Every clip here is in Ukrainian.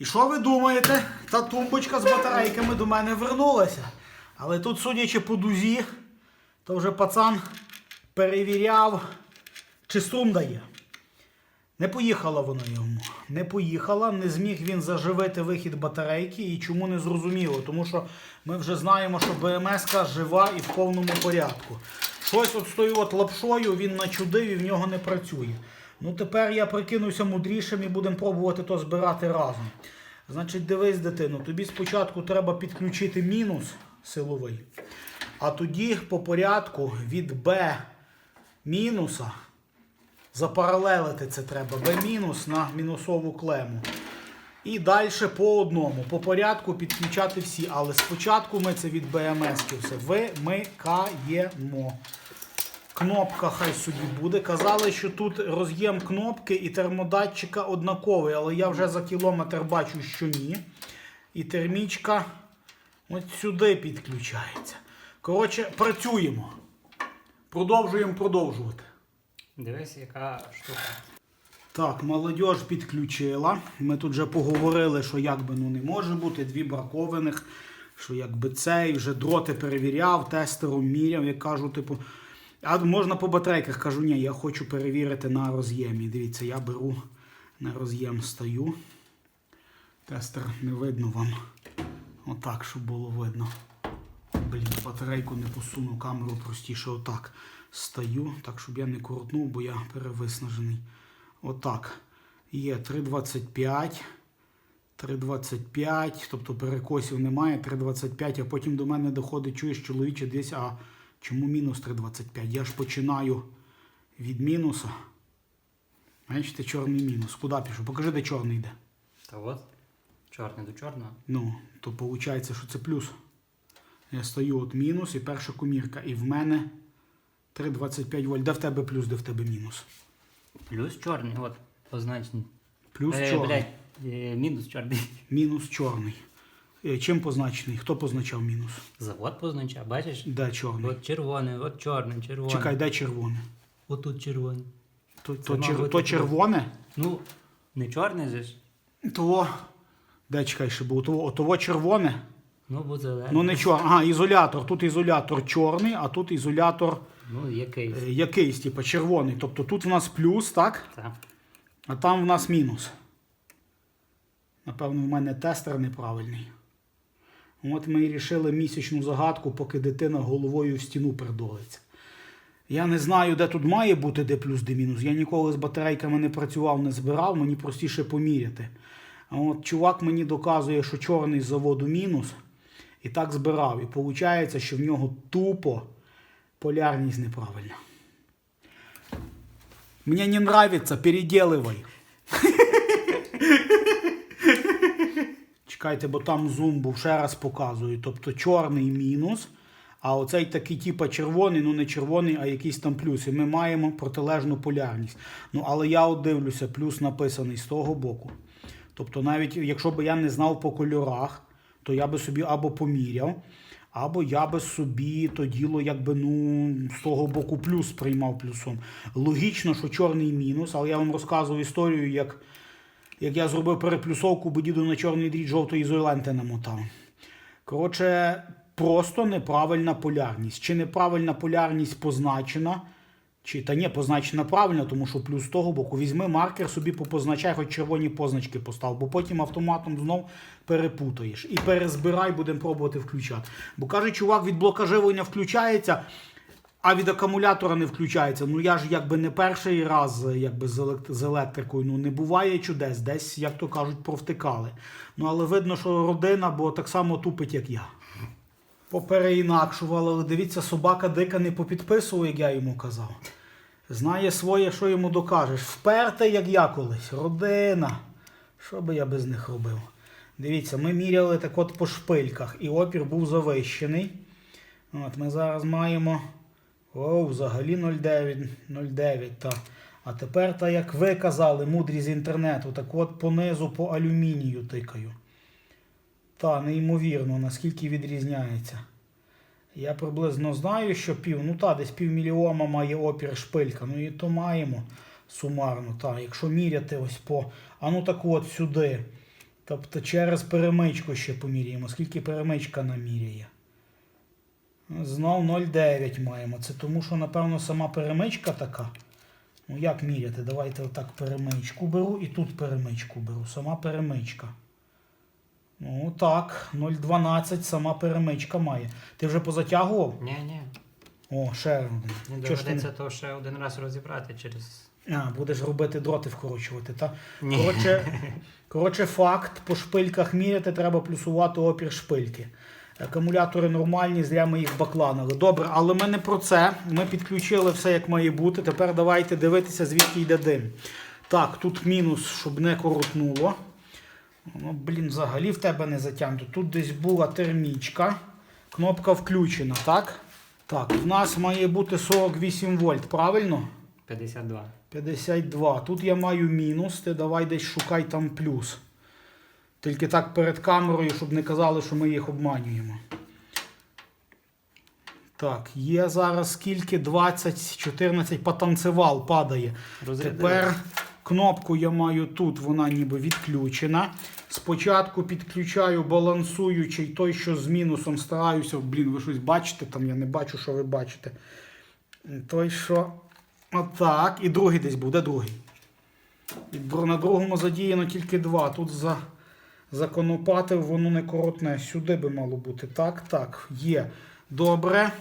І що ви думаєте? Та тумбочка з батарейками до мене вернулася. Але тут, судячи по дузі, то вже пацан перевіряв, чи струм дає. Не поїхала вона йому. Не поїхала, не зміг він заживити вихід батарейки і чому не зрозуміло. Тому що ми вже знаємо, що БМС жива і в повному порядку. Щось от з тою от лапшою він начудив і в нього не працює. Ну тепер я прикинуся мудрішим і будемо пробувати то збирати разом. Значить, дивись, дитино, тобі спочатку треба підключити мінус силовий, а тоді по порядку від Б мінуса запаралелити це треба B мінус на мінусову клему. І далі по одному, по порядку підключати всі. Але спочатку ми це від БМС все вимикаємо. Кнопка хай собі буде. Казали, що тут роз'єм кнопки і термодатчика однаковий, але я вже за кілометр бачу, що ні. І термічка от сюди підключається. Коротше, працюємо. Продовжуємо продовжувати. Дивись, яка штука. Так, молодь підключила. Ми тут вже поговорили, що якби ну не може бути, дві бракованих, що якби цей вже дроти перевіряв, тестером міряв, як кажу, типу. А можна по батарейках кажу, ні, я хочу перевірити на роз'ємі. Дивіться, я беру на роз'єм стаю. Тестер не видно вам. Отак, щоб було видно. Блін, батарейку не посуну, камеру простіше отак. Стаю, так, щоб я не крутнув, бо я перевиснажений. Отак. Є 3,25. 3,25, тобто перекосів немає, 3,25, а потім до мене доходить, чуєш, чоловіче, десь, а чому мінус 3,25? Я ж починаю від мінуса. Бачите, чорний мінус. Куди пішов? Покажи, де чорний йде. Та от. Чорний до чорного. Ну, то виходить, що це плюс. Я стою от мінус і перша комірка. І в мене 3,25 вольт. Де в тебе плюс, де в тебе мінус? Плюс чорний, от, позначений. Плюс е, чорний. блядь, е, мінус чорний. Мінус чорний. Е, Чим позначений? Хто позначав мінус? Завод позначав, бачиш? Де чорний? От червоний, от чорний, червоний. Чекай, де червоне? От тут червоний. То, Це то, чер, мабуть, то червоне? Ну, не чорний же ж. Того. Де чекай, ще було? Того, того червоне? Ну, бо зелений. Ну не чорне. Ага, ізолятор. Тут ізолятор чорний, а тут ізолятор Ну, якийсь. е, якийсь, типу, червоний. Тобто тут в нас плюс, так? Так. А там в нас мінус. Напевно, в мене тестер неправильний. От ми і рішили місячну загадку, поки дитина головою в стіну придолиться. Я не знаю, де тут має бути де плюс, де мінус. Я ніколи з батарейками не працював, не збирав, мені простіше поміряти. А от чувак мені доказує, що чорний з заводу мінус, і так збирав. І виходить, що в нього тупо полярність неправильна. Мне не нравится, переделывай. Чекайте, бо там зум був, ще раз показую. Тобто чорний мінус, а оцей такий, типа червоний, ну не червоний, а якийсь там плюс. І ми маємо протилежну полярність. Ну, але я от дивлюся, плюс написаний з того боку. Тобто, навіть якщо б я не знав по кольорах, то я би собі або поміряв, або я би собі то діло якби ну з того боку плюс приймав плюсом. Логічно, що чорний мінус, але я вам розказував історію, як, як я зробив переплюсовку, бо діду на чорний дріт жовтої ізоленти намотав. Коротше, просто неправильна полярність. Чи неправильна полярність позначена? Чи та ні, позначена правильно, тому що плюс з того боку візьми маркер собі попозначай, хоч червоні позначки постав, бо потім автоматом знов перепутаєш. І перезбирай, будемо пробувати включати. Бо каже, чувак, від блока живлення включається, а від акумулятора не включається. Ну я ж якби не перший раз якби з, елект- з електрикою. Ну не буває чудес, десь, як то кажуть, провтикали. Ну але видно, що родина, бо так само тупить, як я. Попереінакшували, дивіться, собака дика не попідписував, як я йому казав. Знає своє, що йому докажеш. Вперте, як я колись. Родина. Що би я без них робив? Дивіться, ми міряли так от по шпильках, і опір був завищений. От Ми зараз маємо. О, взагалі 0,9. 0,9 та. А тепер, так як ви казали, мудрі з інтернету, так от понизу по алюмінію тикаю. Та, неймовірно, наскільки відрізняється. Я приблизно знаю, що пів, ну та, десь півмільйома має опір шпилька. Ну і то маємо сумарно. Та, якщо міряти ось по. А ну так от сюди. Тобто через перемичку ще поміряємо. Скільки перемичка наміряє? Знов 0,9 маємо. Це тому, що, напевно, сама перемичка така. Ну як міряти? Давайте отак перемичку беру і тут перемичку беру. Сама перемичка. Ну так, 0,12 сама перемичка має. Ти вже позатягував? Ні, ні. О, ще один. Не ж ти то ще один раз розібрати через. А, будеш робити дроти вкорочувати, так? Ні. Коротше, коротше, факт, по шпильках міряти треба плюсувати опір шпильки. Акумулятори нормальні, зря ми їх бакланили. Добре, але ми не про це. Ми підключили все як має бути. Тепер давайте дивитися, звідки йде дим. Так, тут мінус, щоб не коротнуло. Ну, блін, взагалі в тебе не затягнуто. Тут десь була термічка. Кнопка включена, так? Так, в нас має бути 48 вольт, правильно? 52. 52. Тут я маю мінус, ти давай десь шукай там плюс. Тільки так перед камерою, щоб не казали, що ми їх обманюємо. Так, є зараз скільки? 20, 14, потанцевал падає. Розрядили. Тепер кнопку я маю тут, вона ніби відключена. Спочатку підключаю балансуючий, той, що з мінусом стараюся. Блін, ви щось бачите там, я не бачу, що ви бачите. Той, що. Отак. І другий десь буде другий. На другому задіяно тільки два. Тут за, законопатив, воно не коротне. Сюди би мало бути. Так, так, є. Добре.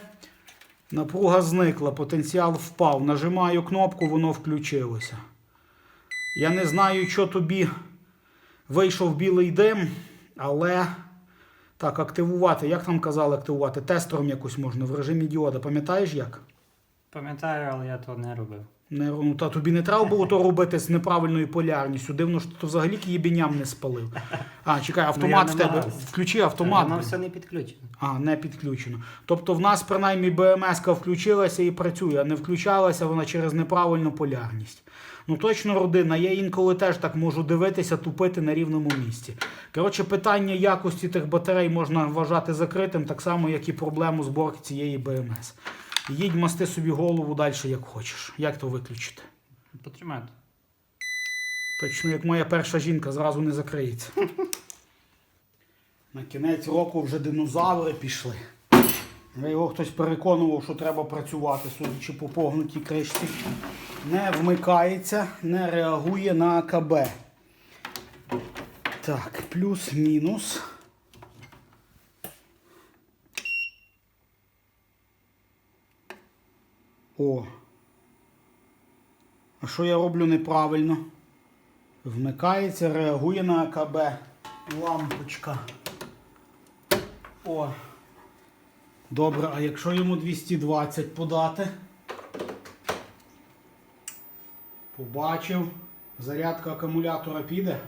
Напруга зникла, потенціал впав. Нажимаю кнопку, воно включилося. Я не знаю, що тобі вийшов білий дим, але так, активувати. Як там казали активувати? Тестером якось можна в режимі діода. Пам'ятаєш як? Пам'ятаю, але я то не робив. Не, ну, та тобі не треба було то робити з неправильною полярністю. Дивно, що ти взагалі к'єбіням не спалив. А, чекай, автомат Ну, я в тебе. намагався. Включи автомат. Воно все не підключено. А, не підключено. Тобто в нас принаймні БМС включилася і працює, а не включалася вона через неправильну полярність. Ну точно родина, я інколи теж так можу дивитися, тупити на рівному місці. Коротше, питання якості тих батарей можна вважати закритим, так само, як і проблему зборки цієї БМС. Їдь масти собі голову далі, як хочеш. Як то виключити? Потримати. Точно, як моя перша жінка, зразу не закриється. На кінець року вже динозаври пішли. Його хтось переконував, що треба працювати, судячи по погнутій кришці. Не вмикається, не реагує на АКБ. Так, плюс-мінус. О. А що я роблю неправильно? Вмикається, реагує на АКБ. Лампочка. О. Добре, а якщо йому 220 подати? Побачив. Зарядка акумулятора піде.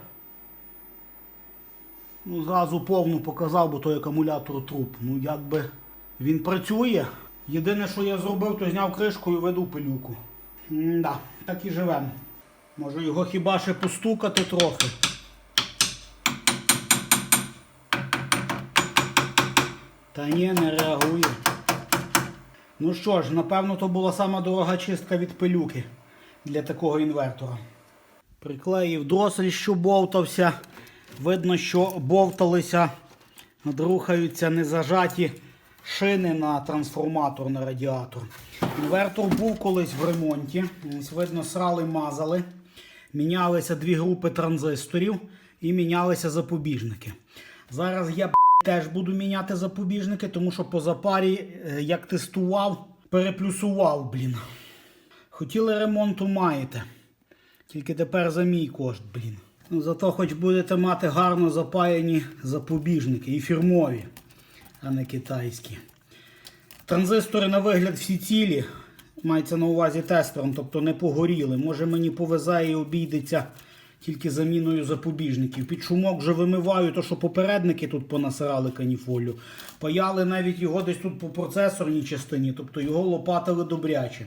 Ну, зразу повну показав, бо той акумулятор труп. Ну, якби він працює. Єдине, що я зробив, то зняв кришку і веду пилюку. М-да, так і живемо. Може його хіба ще постукати трохи. Та ні, не реагує. Ну що ж, напевно, то була сама дорога чистка від пилюки для такого інвертора. Приклеїв дросель, що бовтався. Видно, що бовталися, рухаються незажаті шини на трансформатор на радіатор. Інвертор був колись в ремонті. Ось видно, срали, мазали. Мінялися дві групи транзисторів і мінялися запобіжники. Зараз я теж буду міняти запобіжники, тому що по запарі, е, як тестував, переплюсував, блін. Хотіли ремонту маєте. Тільки тепер за мій кошт, блін. Ну, зато хоч будете мати гарно запаяні запобіжники і фірмові, а не китайські. Транзистори на вигляд всі цілі. Мається на увазі тестером, тобто не погоріли. Може мені повезає і обійдеться тільки заміною запобіжників. Під шумок вже вимиваю, то що попередники тут понасирали каніфолю. Паяли навіть його десь тут по процесорній частині, тобто його лопатили добряче.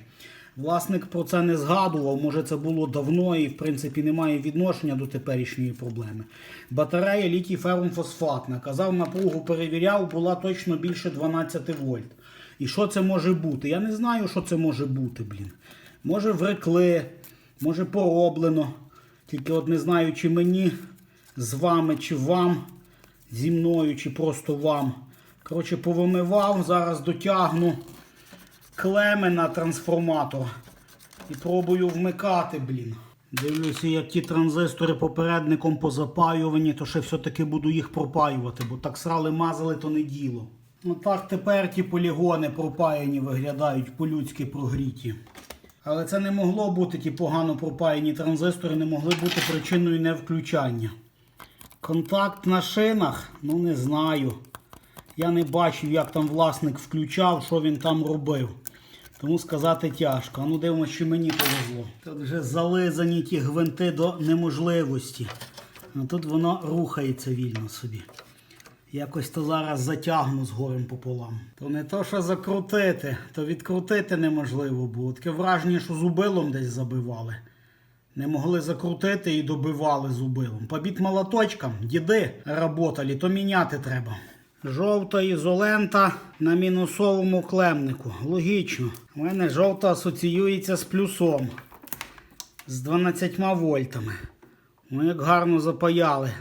Власник про це не згадував, може це було давно і в принципі немає відношення до теперішньої проблеми. Батарея літій ферромфосфатна. Казав, напругу перевіряв, була точно більше 12 вольт. І що це може бути? Я не знаю, що це може бути, блін. Може врекли, може пороблено. Тільки от не знаю, чи мені з вами чи вам, зі мною чи просто вам. Коротше, повимивав, зараз дотягну клеми на трансформатор. І пробую вмикати, блін. Дивлюся, як ті транзистори попередником позапаювані, то ще все-таки буду їх пропаювати, бо так срали мазали, то не діло. Ну так тепер ті полігони пропаяні виглядають по-людськи прогріті. Але це не могло бути, ті погано пропаяні транзистори, не могли бути причиною невключання. Контакт на шинах, ну не знаю. Я не бачив, як там власник включав, що він там робив. Тому сказати тяжко. А ну дивимося, чи мені повезло. Тут вже зализані ті гвинти до неможливості. А тут воно рухається вільно собі. Якось то зараз затягну з горем пополам. То не то, що закрутити, то відкрутити неможливо було. Таке враження, що зубилом десь забивали. Не могли закрутити і добивали зубилом. Побіт молоточком, діди работали, то міняти треба. Жовта ізолента на мінусовому клемнику. Логічно. У мене жовта асоціюється з плюсом. З 12 вольтами. Ну, як гарно запаяли.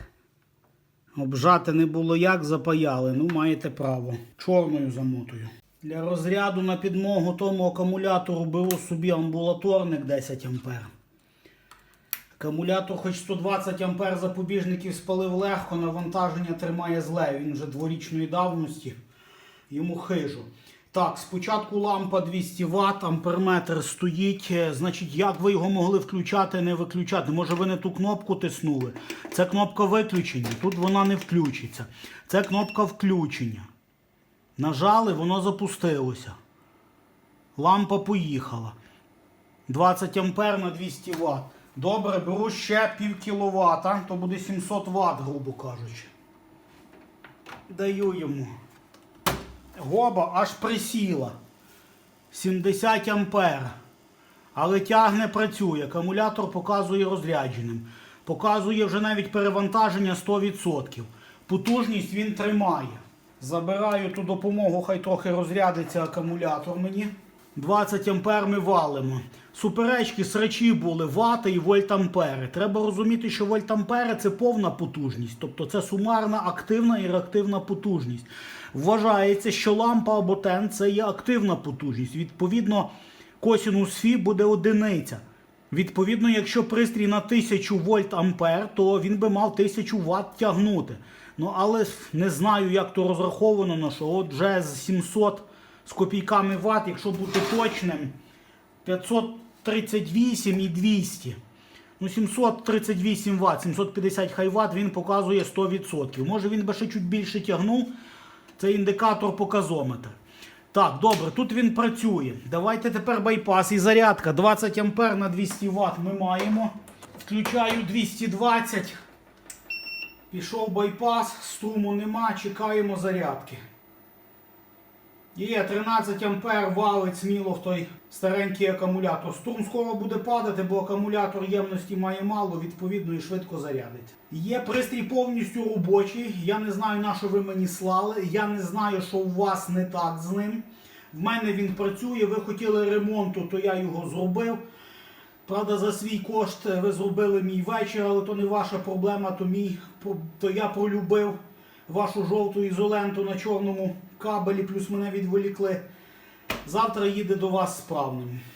Обжати не було як запаяли, ну маєте право. Чорною замотою. Для розряду на підмогу тому акумулятору беру собі амбулаторник 10 А. Акумулятор хоч 120 А запобіжників спалив легко, навантаження тримає зле. Він вже дворічної давності. Йому хижу. Так, спочатку лампа 200 Вт, амперметр стоїть. Е, Значить, як ви його могли включати, не виключати? Може ви не ту кнопку тиснули? Це кнопка виключення, тут вона не включиться. Це кнопка включення. Нажали, воно запустилося. Лампа поїхала. 20 ампер на 200 Вт. Добре, беру ще пів кіловата, то буде 700 Вт, грубо кажучи. Даю йому. Гоба аж присіла. 70 ампер. Але тягне працює. Акумулятор показує розрядженим. Показує вже навіть перевантаження 100%. Потужність він тримає. Забираю ту допомогу, хай трохи розрядиться акумулятор мені. 20 ампер ми валимо. Суперечки срачі були вати і вольтампери. Треба розуміти, що вольтампери це повна потужність, тобто це сумарна активна і реактивна потужність. Вважається, що лампа або тен це є активна потужність. Відповідно, косінус Фі буде одиниця. Відповідно, якщо пристрій на 1000 вольт ампер, то він би мав 1000 ватт тягнути. Ну, але не знаю, як то розраховано, ну, що от вже з 700 з копійками ватт, якщо бути точним, 538 і 200. Ну, 738 Вт, 750 хай Вт він показує 100%. Може він би ще чуть більше тягнув. Це індикатор показометр. Так, добре, тут він працює. Давайте тепер байпас і зарядка. 20 А на 200 Вт ми маємо. Включаю 220. Пішов байпас, струму нема, чекаємо зарядки. Є 13 ампер валить сміло в той старенький акумулятор. Струм скоро буде падати, бо акумулятор ємності має мало, відповідно і швидко зарядить. Є пристрій повністю робочий. Я не знаю, на що ви мені слали. Я не знаю, що у вас не так з ним. В мене він працює. Ви хотіли ремонту, то я його зробив. Правда, за свій кошт ви зробили мій вечір, але то не ваша проблема, то мій то я пролюбив вашу жовту ізоленту на чорному кабелі, плюс мене відволікли. Завтра їде до вас справним.